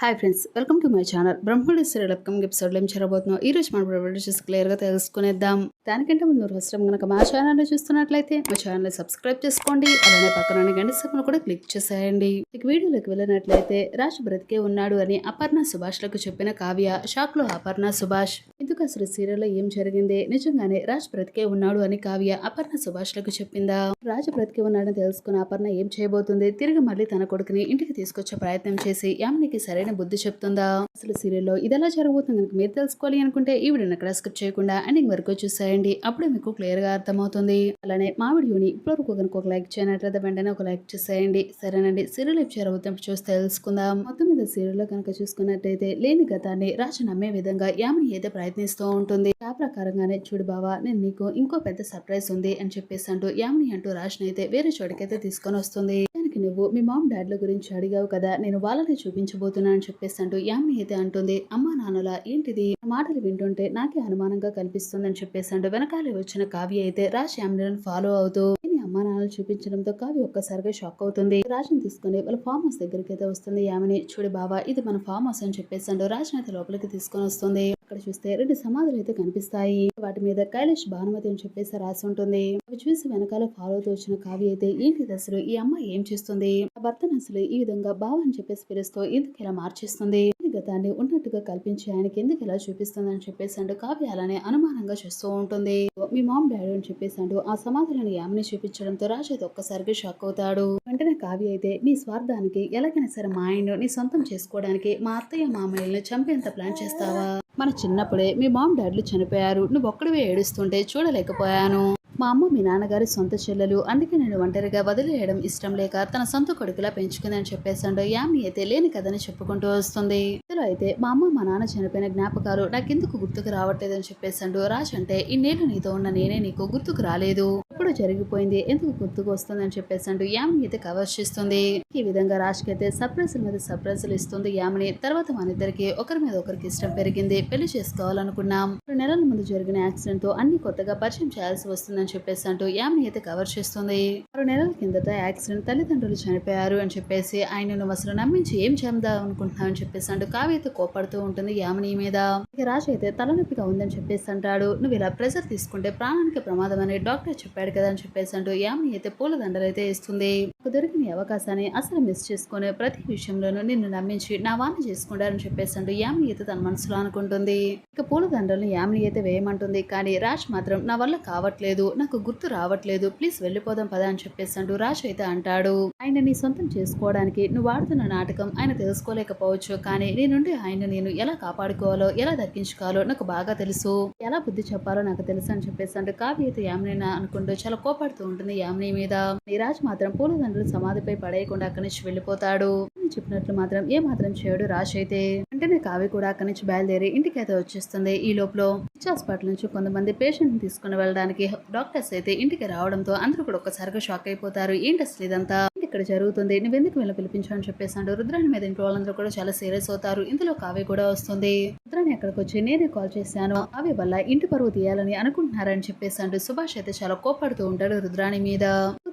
Hi friends welcome to my channel బ్రహ్మడి serial upcoming ఎపిసోడ్లో ఏం చేరబోతున్నాం ఈ రోజు మన క్లియర్ క్లియర్గా తెలుసుకునేద్దాం. దానికంటే ముందు ఫస్ట్ టైం కనుక మా ఛానల్ చూస్తున్నట్లయితే మా ఛానల్ సబ్స్క్రైబ్ చేసుకోండి. అలానే పక్కన గంట సభను కూడా క్లిక్ చేసేయండి. ఇక వీడియోలోకి వెళ్ళినట్లయితే రాజ్ బ్రతికే ఉన్నాడు అని అపర్ణ సుభాష్లకు చెప్పిన కావ్య షాక్లో అపర్ణ సుభాష్. ఎందుకు అసలు సీరియల్లో ఏం జరిగింది? నిజంగానే రాజ్ బ్రతికే ఉన్నాడు అని కావ్య అపర్ణ సుభాష్లకు చెప్పిందా? రాజు బ్రతికే ఉన్నాడని తెలుసుకున్న అపర్ణ ఏం చేయబోతుంది? తిరిగి మళ్ళీ తన కొడుకుని ఇంటికి తీసుకొచ్చే ప్రయత్నం చేసి యామినికి సరైన బుద్ధి చెప్తుందా? అసలు సీరియల్లో ఇది ఎలా జరగబోతుంది కనుక మీరు తెలుసుకోవాలి అనుకుంటే ఈ వీడియోని అక్కడ స్కిప్ చేయకుండా ఎండింగ్ వరకు చూసేయండి. అప్పుడే మీకు క్లియర్గా అర్థమవుతుంది. అలానే మా వీడియోని ఇప్పటివరకు కనుక ఒక లైక్ చేయనట్లయితే వెంటనే ఒక లైక్ చేసేయండి. సరేనండి. సీరియల్ ఏం జరగబోతున్నప్పుడు చూసి తెలుసుకుందాం. మొత్తం మీద సీరియల్లో కనుక చూసుకున్నట్టయితే లేని గతాన్ని రాజు నమ్మే విధంగా యామిని అయితే ప్రయత్నిస్తూ ఉంటుంది. ఆ ప్రకారంగానే చూడు బావా నేను నీకు ఇంకో పెద్ద సర్ప్రైజ్ ఉంది అని చెప్పేసి అంటూ యామిని అంటూ రాజుని అయితే వేరే చోటికైతే తీసుకొని వస్తుంది. నువ్వు మీ మామ్ డాడ్ల గురించి అడిగావు కదా నేను వాళ్ళని చూపించబోతున్నా అని చెప్పేసి అంటూ యామిని అయితే అంటుంది. అమ్మా నాన్నలా ఏంటిది? మాటలు వింటుంటే నాకే అనుమానంగా కనిపిస్తుంది అని చెప్పేసి అంటూ వెనకాలే వచ్చిన కావ్య అయితే రాజ్ యామిని ఫాలో అవుతూ అమ్మా నాన్నలు చూపించడంతో కావ్య ఒక్కసారిగా షాక్ అవుతుంది. రాజుని తీసుకుని వాళ్ళ ఫామ్ హౌస్ దగ్గరికి అయితే వస్తుంది ఆమెని చూడు బావా ఇది మన ఫామ్ హౌస్ అని చెప్పేసి అంటూ రాజుని అయితే లోపలికి తీసుకొని వస్తుంది. అక్కడ చూస్తే రెండు సమాధులు అయితే కనిపిస్తాయి. వాటి మీద కైలాష్ భానుమతి అని చెప్పేసి రాసి ఉంటుంది. అవి చూసి వెనకాల ఫాలో అవుతూ వచ్చిన కావ్య అయితే ఏంటి అసలు? ఈ అమ్మాయి ఏం చేస్తుంది? భర్త భర్తను అసలు ఈ విధంగా బావ అని చెప్పేసి పిలుస్తూ ఎందుకు ఇలా మార్చేస్తుంది? ఈ ఉన్నట్టుగా కల్పించి ఆయనకి ఎందుకు ఇలా చూపిస్తుంది అని చెప్పేసి కావ్య అలానే అనుమానంగా చేస్తూ ఉంటుంది. మీ మామ్ డాడీ అని చెప్పేసి ఆ సమాధులను యామిని చూపించడంతో రాజు అయితే ఒక్కసారిగా షాక్ అవుతాడు. వెంటనే కావ్య అయితే నీ స్వార్థానికి ఎలాగైనా సరే మా ఆయన్ను నీ సొంతం చేసుకోవడానికి మా అత్తయ్య మామయ్యలను చంపేంత ప్లాన్ చేస్తావా? మన చిన్నప్పుడే మీ మామ్ డాడీలు చనిపోయారు. నువ్వు ఒక్కడివే ఏడుస్తుంటే చూడలేకపోయాను. మా అమ్మ మీ నాన్నగారి సొంత చెల్లెలు. అందుకే నేను ఒంటరిగా వదిలేయడం ఇష్టం లేక తన సొంత కొడుకులా పెంచుకుందని చెప్పేసాడు యామి అయితే లేని కథని చెప్పుకుంటూ వస్తుంది. ఇందులో అయితే మా అమ్మ మా నాన్న చనిపోయిన జ్ఞాపకాలు నాకెందుకు గుర్తుకు రావట్లేదని చెప్పేసాడు రాజ్ అంటే ఇన్నేళ్ళు నీతో ఉన్న నేనే నీకు గుర్తుకు రాలేదు. ఎప్పుడు జరిగిపోయింది. ఎందుకు గుర్తుకు వస్తుందని చెప్పేసాడు యామిని అయితే కవర్ చేస్తుంది. ఈ విధంగా రాజ్కి అయితే సర్ప్రైజుల మీద సర్ప్రైజులు ఇస్తుంది యామిని. తర్వాత మన ఇద్దరికి ఒకరి మీద ఒకరికి ఇష్టం పెరిగింది. పెళ్ళి చేసుకోవాలనుకున్నాం. రెండు నెలల ముందు జరిగిన యాక్సిడెంట్తో అన్ని కొత్తగా పరిచయం చేయాల్సి వస్తుందని చెప్పేసి అంటూ యామిని అయితే కవర్ చేస్తుంది. ఆరు నెలల కిందట యాక్సిడెంట్ తల్లిదండ్రులు చనిపోయారు అని చెప్పేసి ఆయన నువ్వు అసలు నమ్మించి ఏం చేద్దాం అనుకుంటున్నావు అని చెప్పేసి అంటూ కావ్య అయితే కోపడుతూ ఉంటుంది యామిని మీద. ఇక రాజు అయితే తలనొప్పిగా ఉందని చెప్పేసి అంటాడు. నువ్వు ఇలా ప్రెషర్ తీసుకుంటే ప్రాణానికి ప్రమాదం అని డాక్టర్ చెప్పాడు కదా అని చెప్పేసి అంటూ యామిని అయితే పూల దండలు అయితే ఇస్తుంది. దొరికిన అవకాశాన్ని అసలు మిస్ చేసుకుని ప్రతి విషయంలోనూ నిన్ను నమ్మించి నా వాణి చేసుకుంటారని చెప్పేసి అంటూ యామిని అయితే తన మనసులో అనుకుంటుంది. ఇక పూల దండలను యామిని అయితే వేయమంటుంది. కానీ రాజ్ మాత్రం నా వల్ల కావట్లేదు నాకు గుర్తు రావట్లేదు ప్లీజ్ వెళ్ళిపోదాం పదా అని చెప్పేసి అంటూ రాజ్ అయితే అంటాడు. ఆయన నీ సొంతం చేసుకోవడానికి నువ్వు ఆడుతున్న నాటకం ఆయన తెలుసుకోలేకపోవచ్చు. కానీ నీ నుండి ఆయన నేను ఎలా కాపాడుకోవాలో ఎలా దక్కించుకోవాలో నాకు బాగా తెలుసు. ఎలా బుద్ధి చెప్పాలో నాకు తెలుసు అని చెప్పేసి అంటే కావ్య అయితే యామిని అనుకుంటూ చాలా కోపాడుతూ ఉంటుంది యామిని మీద. ఈ రాజ్ మాత్రం తల్లిదండ్రులు సమాధిపై పడేయకుండా అక్కడి నుంచి వెళ్ళిపోతాడు. చెప్పినట్లు మాత్రం ఏ మాత్రం చేయడు రాజ్ అయితే. వెంటనే కావి కూడా అక్కడి నుంచి బయలుదేరి ఇంటికి అయితే వచ్చేస్తుంది. ఈ లోపల హాస్పిటల్ నుంచి కొంతమంది పేషెంట్ తీసుకుని వెళ్ళడానికి డాక్టర్స్ అయితే ఇంటికి రావడంతో అందరూ కూడా ఒక్కసారిగా షాక్ అయిపోతారు. ఏంటి అసలు ఇదంతా? ఇక్కడ జరుగుతుంది. నువ్వెందుకు వీళ్ళని పిలిపించాలని చెప్పేసాడు రుద్రాణి మీద ఇంట్లో వాళ్ళందరూ కూడా చాలా సీరియస్ అవుతారు. ఇందులో కావ్య కూడా వస్తుంది. రుద్రాన్ని అక్కడికి వచ్చి నేనే కాల్ చేశాను. కావ్య వల్ల ఇంటి పరువు తీయాలని అనుకుంటున్నారని చెప్పేసాడు సుభాష్ అయితే చాలా కోపడుతూ ఉంటాడు రుద్రాణి మీద.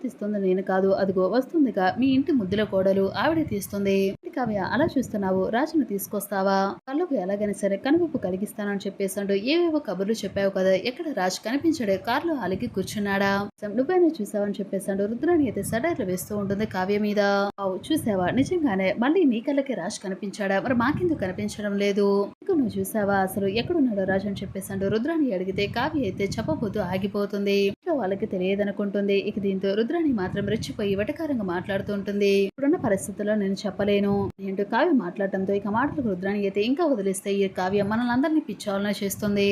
తీస్తుంది. నేను కాదు అదిగో వస్తుందిగా. మీ ఇంటి ముద్దుల కోడలు ఆవిడ తీస్తుంది. కావ్య అలా చూస్తున్నావు. రాజును తీసుకొస్తావా? కళ్ళకు ఎలాగైనా సరే కనువిప్పు కలిగిస్తానని చెప్పేసాడు ఏవేవో కబుర్లు చెప్పావు కదా ఎక్కడ రాజు కనిపించడే కారులో అలిగి కూర్చున్నాడా? నువ్వైనా చూసావని చెప్పేసాడు రుద్రాణి అయితే సడైర్లు వేస్తూ ఉంటుంది కావ్య మీద. అవు చూసావా? నిజంగానే మళ్ళీ నీ కళ్ళకి రాజు కనిపించాడా? మరి మాకెందుకు కనిపించడం లేదు? ఇక నువ్వు చూసావా? అసలు ఎక్కడున్నాడు రాజు అని చెప్పేసాడు రుద్రాణి అడిగితే కావ్య అయితే చెప్పబోతూ ఆగిపోతుంది. ఇంట్లో వాళ్ళకి తెలియదనుకుంటుంది. ఇక దీంతో రుద్రాణి మాత్రం రెచ్చిపోయి వెటకారంగా మాట్లాడుతూ ఉంటుంది. ఇప్పుడున్న పరిస్థితుల్లో నేను చెప్పలేను. ఏంటో కావ్య మాట్లాడటంతో ఇక మాటలకు రుద్రాణి అయితే ఇంకా వదిలేస్తే ఈ కావ్య మనల్ని అందరినీ పిచ్చాలనే చేస్తుంది.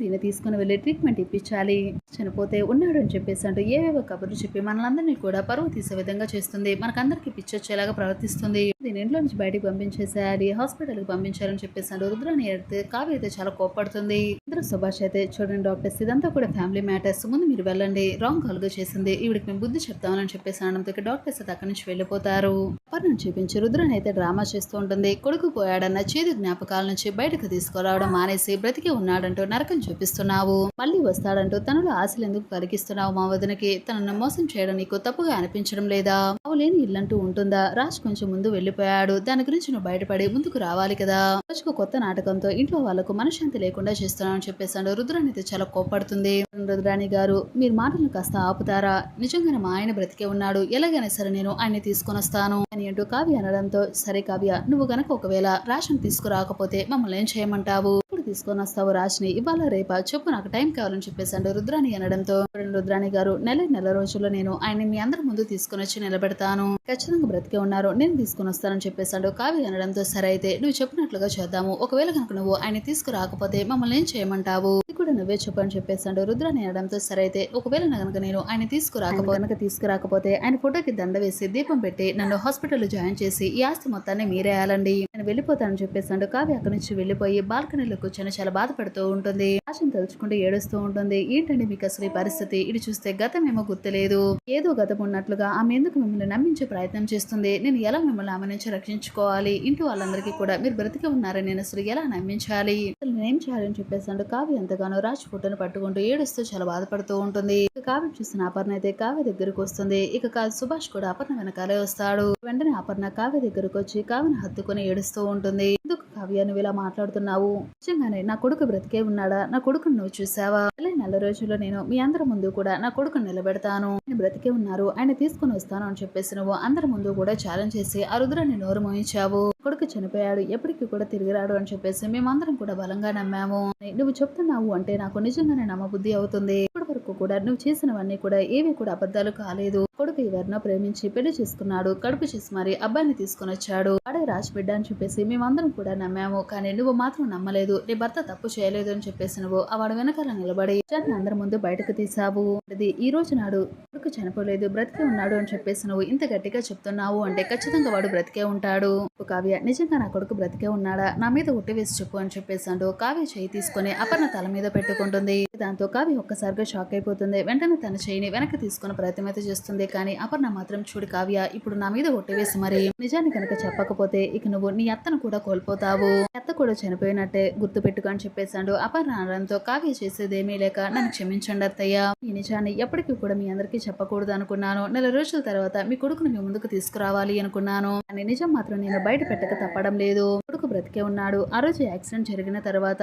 దీన్ని తీసుకుని వెళ్ళి ట్రీట్మెంట్ ఇప్పించాలి. చనిపోతే ఉన్నాడు అని చెప్పేసి అంటూ ఏవేవో కబుర్లు చెప్పి మనలందరినీ కూడా పరువు తీసే విధంగా చేస్తుంది. మనకందరికీ పిచ్చొచ్చేలాగా ప్రవర్తిస్తుంది. దీని ఇంట్లో నుంచి బయటికి పంపించేసేయాలి హాస్పిటల్కి పంపించాలని చెప్పేసి రుద్రాని ఎడితే కావ్య అయితే చాలా కోపడుతుంది ఇద్దరు సుభాష్ అయితే చూడండి డాక్టర్స్ ఇదంతా కూడా ఫ్యామిలీ మ్యాటర్స్. ముందు మీరు వెళ్ళండి రాంగ్ కాల్గా చేసింది. ఈవిడికి మేము బుద్ధి చెప్తామని చెప్పేసి అనడంతో డాక్టర్స్ అయితే అక్కడి నుంచి వెళ్ళిపోతారు. అపర్ణను చూపించి రుద్రని అయితే డ్రామా చేస్తూ ఉంటుంది. కొడుకు పోయాడన్న చేదు జ్ఞాపకాల నుంచి బయటకు తీసుకురావడం మానేసి బ్రతికే ఉన్నాడంటూ నరకం చూపిస్తున్నావు. మళ్ళీ వస్తాడంటూ తనలో ఆశలు ఎందుకు కలిగిస్తున్నావు మా వదినకి తనను మోసం చేయడం నీకు తప్పుగా అనిపించడం లేదా? లేని ఇల్లంటూ ఉంటుందా? రాజ్ కొంచెం ముందు వెళ్ళి వెళ్ళిపోయాడు దాని గురించి నువ్వు బయటపడి ముందుకు రావాలి కదా. రోజుకు కొత్త నాటకంతో ఇంట్లో వాళ్ళకు మనశ్శాంతి లేకుండా చేస్తున్నానని చెప్పేశాడు. రుద్రాణి అయితే చాలా కోపడుతుంది రుద్రాణి గారు మీరు మాటలను కాస్త ఆపుతారా? నిజంగానే మా ఆయన బ్రతికే ఉన్నాడు. ఎలాగైనా సరే నేను ఆయన్ని తీసుకొని వస్తాను అని అంటూ కావ్య అనడంతో సరే కావ్య నువ్వు గనక ఒకవేళ రేషన్ తీసుకురాకపోతే మమ్మల్ని ఏం చేయమంటావు? తీసుకొని వస్తావు రాశిని ఇవాళ రేపా? చెప్పు నాకు టైం కావాలని చెప్పేశాడు రుద్రాణి అనడంతో. రుద్రాణి గారు నెల నెల రోజుల్లో నేను ఆయన్ని మీ అందరి ముందు తీసుకొని వచ్చి నిలబెడతాను. ఖచ్చితంగా బ్రతికే ఉన్నారు నేను తీసుకొని వస్తానని చెప్పేశాడు కావి అనడంతో సరే అయితే నువ్వు చెప్పినట్లుగా చేద్దాము. ఒకవేళ కనుక నువ్వు ఆయన తీసుకురాకపోతే మమ్మల్ని ఏం చేయమంటావు? కూడా నువ్వే చెప్పని చెప్పేశాడు రుద్రాన్ని అనడంతో సరే అయితే ఒకవేళ కనుక నేను ఆయన తీసుకురాకపో కనుక తీసుకురాకపోతే ఆయన ఫోటోకి దండ వేసి దీపం పెట్టి నన్ను హాస్పిటల్లో జాయిన్ చేసి ఈ ఆస్తి మొత్తాన్ని మీరేయాలండి నేను వెళ్ళిపోతానని చెప్పేశాడు కావ్య అక్కడి నుంచి వెళ్ళిపోయి బాల్కనీలో కూర్చొని చాలా బాధపడుతూ ఉంటుంది. ఆశను తలుచుకుంటూ ఏడుస్తూ ఉంటుంది. ఏంటండి మీకు అసలు ఈ పరిస్థితి? ఇది చూస్తే గతం ఏమో గుర్తులేదు. ఏదో గతం ఉన్నట్లుగా ఆమె ఎందుకు మిమ్మల్ని నమ్మించే ప్రయత్నం చేస్తుంది? నేను ఎలా మిమ్మల్ని ఆమె నుంచి రక్షించుకోవాలి? ఇంటి వాళ్ళందరికీ కూడా మీరు బ్రతికి ఉన్నారని నేను అసలు ఎలా నమ్మించాలి? అసలు నేనేం చేయాలని చెప్పేసాడు కావ్య ఎంతగానో రాజ్ ఫోటోను పట్టుకుంటూ ఏడుస్తూ చాలా బాధపడుతూ ఉంటుంది. ఇక కావ్య చూసిన అపర్ణ అయితే కావ్య దగ్గరకు వస్తుంది. ఇక కా- సుభాష్ కూడా అపర్ణ వెనకాలే వస్తాడు. వెంటనే అపర్ణ కావ్య దగ్గరకు వచ్చి కావ్యను హత్తుకుని ఏడుస్తూ ఉంటుంది. ఎందుకు కావ్య? నువ్వు ఇలా మాట్లాడుతున్నావు. నిజంగానే నా కొడుకు బ్రతికే ఉన్నాడా? నా కొడుకును నువ్వు చూసావా అలా నెల రోజుల్లో నేను మీ అందరి ముందు కూడా నా కొడుకును నిలబెడతాను? బ్రతికే ఉన్నారు. ఆయన తీసుకొని వస్తాను అని చెప్పేసి నువ్వు అందరి ముందు కూడా ఛాలెంజ్ చేసి ఆ రుద్రాన్ని నోరు మోయించావు. కొడుకు చనిపోయాడు. ఎప్పటికీ కూడా తిరిగి రాడు అని చెప్పేసి మేమందరం కూడా బలంగా నమ్మాము. నువ్వు చెప్తున్నావు అంటే నాకు నిజంగానే నమ్మబుద్ధి అవుతుంది. ఇప్పటి వరకు కూడా నువ్వు చేసినవన్నీ కూడా ఏవి కూడా అబద్ధాలు కాలేదు. కొడుకు ఎవరినో ప్రేమించి పెళ్ళి చేసుకున్నాడు. కడుపు చేసి మరి అబ్బాయిని తీసుకొని వచ్చాడు. వాడే రాసి బిడ్డ అని చెప్పేసి మేమందరం కూడా నమ్మాము. కానీ నువ్వు మాత్రం నమ్మలేదు. నీ భర్త తప్పు చేయలేదు అని చెప్పేసి నువ్వు ఆ వాడు వెనకాల నిలబడి నిజాన్ని అందరి ముందు బయటకు తీసావు అది ఈ రోజు నాడు కొడుకు చనిపోలేదు. బ్రతికే ఉన్నాడు అని చెప్పేసి నువ్వు ఇంత గట్టిగా చెప్తున్నావు అంటే ఖచ్చితంగా వాడు బ్రతికే ఉంటాడు. కావ్య నిజంగా నా కొడుకు బ్రతికే ఉన్నాడా? నా మీద ఉట్టి వేసి చెప్పు అని చెప్పేసి అంటూ కావ్య చేయి తీసుకొని అపర్ణ తల మీద పెట్టుకుంటుంది. దాంతో కావ్య ఒక్కసారిగా షాక్ అయిపోతుంది. వెంటనే తన చేయిని వెనక్కి తీసుకుని ప్రయత్నం అయితే చేస్తుంది. కానీ అపర్ణ మాత్రం చూడు కావ్య ఇప్పుడు నా మీద ఒట్టివేసి మరి నిజాన్ని కనుక చెప్పకపోతే ఇక నువ్వు నీ అత్తను కూడా కోల్పోతావు. అత్త కూడా చనిపోయినట్టే గుర్తు పెట్టుకొని చెప్పేశాడు అపర్ణ అనడంతో కావ్య చేసేదేమీ లేక నన్ను క్షమించండి అత్తయ్య. ఈ నిజాన్ని ఎప్పటికీ కూడా మీ అందరికీ చెప్పకూడదు అనుకున్నాను. నెల రోజుల తర్వాత మీ కొడుకుని మీ ముందుకు తీసుకురావాలి అనుకున్నాను. కానీ నిజం మాత్రం నేను బయట పెట్టక తప్పడం లేదు. కొడుకు బ్రతికే ఉన్నాడు. ఆ రోజు యాక్సిడెంట్ జరిగిన తర్వాత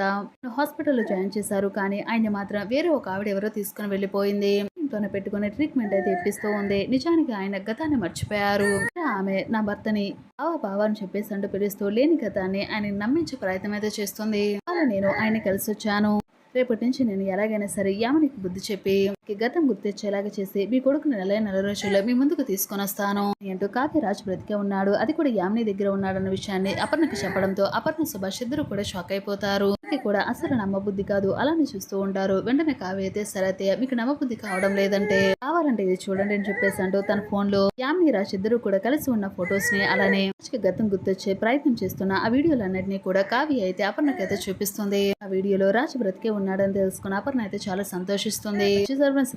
హాస్పిటల్లో జాయిన్ చేశారు. కానీ ఆయన మాత్రం వేరే ఒక ఆవిడ ఎవరో తీసుకుని వెళ్ళిపోయింది. ఇంట్లోనే పెట్టుకుని ట్రీట్మెంట్ అయితే ఇప్పిస్తూ ఉంది. నిజానికి ఆయన గతాన్ని మర్చిపోయారు. ఆమె నా భర్తని బావ బావ అని చెప్పేసి అంటూ పిలుస్తూ లేని గతాన్ని ఆయన నమ్మించే ప్రయత్నం అయితే చేస్తుంది. అలా నేను ఆయన కలిసి వచ్చాను. రేపటి నుంచి నేను ఎలాగైనా సరే యామనికి బుద్ధి చెప్పి గతం గుర్తొచ్చేలాగా చేసి మీ కొడుకుని నెల నెల రోజుల్లో మీ ముందుకు తీసుకొని వస్తాను. అంటూ కాకి బ్రతికే ఉన్నాడు. అది కూడా యామిని దగ్గర ఉన్నాడన్న విషయాన్ని అపర్ణకి చెప్పడంతో అపర్ణ సుభాష్ ఇద్దరు కూడా షాక్ అయిపోతారు. కాకి కూడా అసలు నమ్మబుద్ధి కాదు. అలానే చూస్తూ ఉంటారు. వెంటనే కావ్య అయితే సరే మీకు నమ్మబుద్ధి కావడం లేదంటే కావాలంటే ఇది చూడండి అని చెప్పేసి అంటూ తన ఫోన్లో యామిని రాజ్ ఇద్దరు కూడా కలిసి ఉన్న ఫొటోస్ని అలానే గతం గుర్తొచ్చే ప్రయత్నం చేస్తున్న ఆ వీడియోలన్నింటినీ కూడా కావ్య అయితే అపర్ణకైతే చూపిస్తుంది. ఆ వీడియోలో రాజు బ్రతికే ఉన్నాడని తెలుసుకున్న అపర్ణ అయితే చాలా సంతోషిస్తుంది.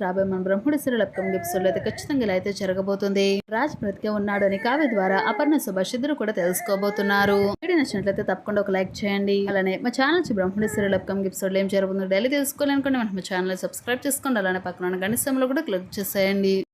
రాబోయే మన బ్రహ్ముడి సిరియల్ అప్కమింగ్ ఎపిసోడ్ అయితే ఖచ్చితంగా ఇలా అయితే జరగబోతుంది. రాజ్ బ్రతికే ఉన్నాడని కావ్య ద్వారా అపర్ణ సుభాష్ ఇద్దరు కూడా తెలుసుకోబోతున్నారు. వీడియో నచ్చినట్లయితే తప్పకుండా ఒక లైక్ చేయండి. అలానే మా ఛానల్ నుంచి బ్రహ్ముడి సిరియల్ అప్కమింగ్ ఎపిసోడ్లో ఏం జరుగుతుందో డైలీ తెలుసుకోవాలనుకుంటే మన ఛానల్ సబ్స్క్రైబ్ చేసుకోండి. అలానే పక్కన ఉన్న గణితంలో కూడా క్లిక్ చేసేయండి.